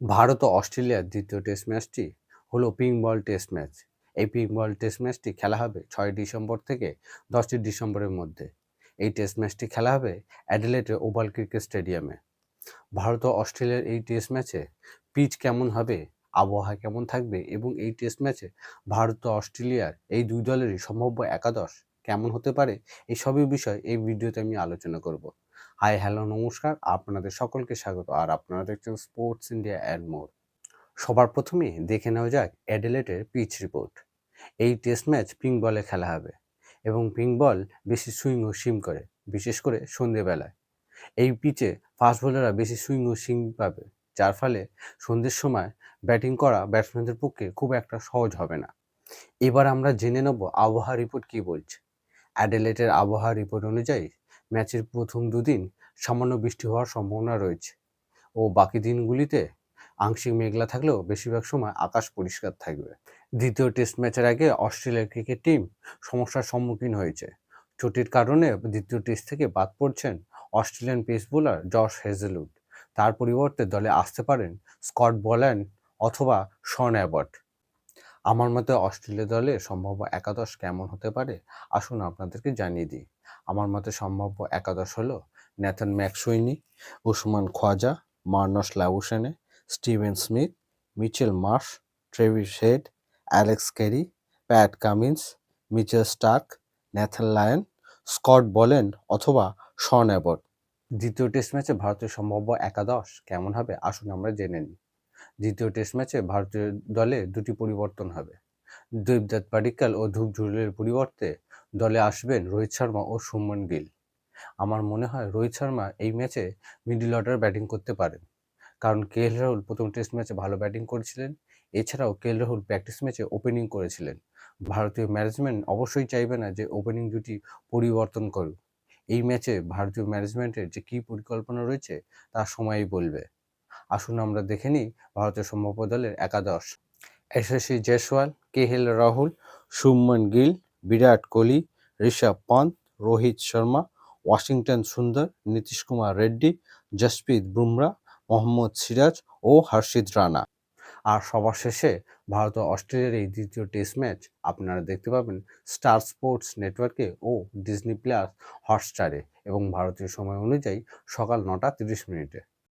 ভারত ও অস্ট্রেলিয়ার দ্বিতীয় টেস্ট ম্যাচটি হলো পিঙ্ক বল টেস্ট ম্যাচ এই পিঙ্ক বল টেস্ট ম্যাচটি খেলা হবে ছয় ডিসেম্বর থেকে দশই ডিসেম্বরের মধ্যে। এই টেস্ট ম্যাচটি খেলা হবে অ্যাডিলেটের ওভাল ক্রিকেট স্টেডিয়ামে ভারত ও অস্ট্রেলিয়ার এই টেস্ট ম্যাচে পিচ কেমন হবে, আবহাওয়া কেমন থাকবে এবং এই টেস্ট ম্যাচে ভারত ও অস্ট্রেলিয়ার এই দুই দলেরই সম্ভাব্য একাদশ কেমন হতে পারে এই সবই বিষয় এই ভিডিওতে আমি আলোচনা করব। হাই হ্যালো নমস্কার। আপনাদের সকলকে স্বাগত। আর আপনারা দেখছেন স্পোর্টস ইন্ডিয়া অ্যান্ড মোর সবার প্রথমে দেখে নেওয়া যাক অ্যাডেলেটের পিচ রিপোর্ট এই টেস্ট ম্যাচ পিঙ্ক বলে খেলা হবে এবং পিঙ্ক বল বেশি সুইং ও সিম করে, বিশেষ করে সন্ধেবেলায়। এই পিচে ফাস্ট বোলাররা বেশি সুইং ও সিম পাবে, যার ফলে সন্ধ্যের সময় ব্যাটিং করা ব্যাটসম্যানদের পক্ষে খুব একটা সহজ হবে না। এবার আমরা জেনে নেব আবহাওয়া রিপোর্ট কি বলছে। অ্যাডিলেটের আবহাওয়া রিপোর্ট অনুযায়ী ম্যাচের প্রথম দুদিন সামান্য বৃষ্টি হওয়ার সম্ভাবনা রয়েছে ও বাকি দিনগুলিতে আংশিক মেঘলা থাকলেও বেশিরভাগ সময় আকাশ পরিষ্কার থাকবে। দ্বিতীয় টেস্ট ম্যাচের আগে অস্ট্রেলিয়ার ক্রিকেট টিম সমস্যার সম্মুখীন হয়েছে। চোটের কারণে দ্বিতীয় টেস্ট থেকে বাদ পড়ছেন Australian pace bowler Josh Hazlewood. তার পরিবর্তে দলে আসতে পারেন স্কট বল্যান্ড অথবা শন অ্যাবট আমার মতে অস্ট্রেলিয়া দলে সম্ভাব্য একাদশ কেমন হতে পারে? আসুন আপনাদেরকে জানিয়ে দিই। আমার মতে সম্ভাব্য একাদশ হলো Nathan McSweeney Usman Khawaja Marnus Labuschagne, Steven Smith, Mitchell Marsh, Travis Head, Alex Carey Pat Cummins, Mitchell Starc Nathan Lyon, Scott Boland অথবা শন অ্যাবট। দ্বিতীয় টেস্ট ম্যাচে ভারতের সম্ভাব্য একাদশ কেমন হবে? আসুন আমরা জেনে নিই। দ্বিতীয় টেস্ট ম্যাচে ভারতীয় দলে দুটি পরিবর্তন হবে। দেবদত্ত পাডিক্কাল ও ধূপ ঝুলের পরিবর্তে দলে আসবেন রোহিত শর্মা ও সুমন গিল। আমার মনে হয় রোহিত শর্মা এই ম্যাচে মিডিল অর্ডার ব্যাটিং করতে পারেন। কারণ কে এল রাহুল প্রথম টেস্ট ম্যাচে ভালো ব্যাটিং করেছিলেন, এছাড়াও কে এল রাহুল প্র্যাকটিস ম্যাচে ওপেনিং করেছিলেন। ভারতীয় ম্যানেজমেন্ট অবশ্যই চাইবে না যে ওপেনিং জুটি পরিবর্তন করুক। এই ম্যাচে ভারতীয় ম্যানেজমেন্টের যে কী পরিকল্পনা রয়েছে তা সময়ই বলবে। আসুন আমরা দেখে নিই ভারতের সম্ভাব্য দলের একাদশ SSC Jaiswal K L Rahul, Shubman Gill, Virat Kohli, Rishabh Pant, Rohit Sharma, Washington Sundar, Nitish Kumar Reddy, Jasprit Bumrah, Mohammad Siraj ও হর্ষিত রানা। আর সবার শেষে ভারত ও অস্ট্রেলিয়ার এই দ্বিতীয় টেস্ট ম্যাচ আপনারা দেখতে পাবেন স্টার স্পোর্টস নেটওয়ার্কে ও ডিজনি প্লাস হটস্টারে এবং ভারতীয় সময় অনুযায়ী সকাল নটা তিরিশ মিনিটে।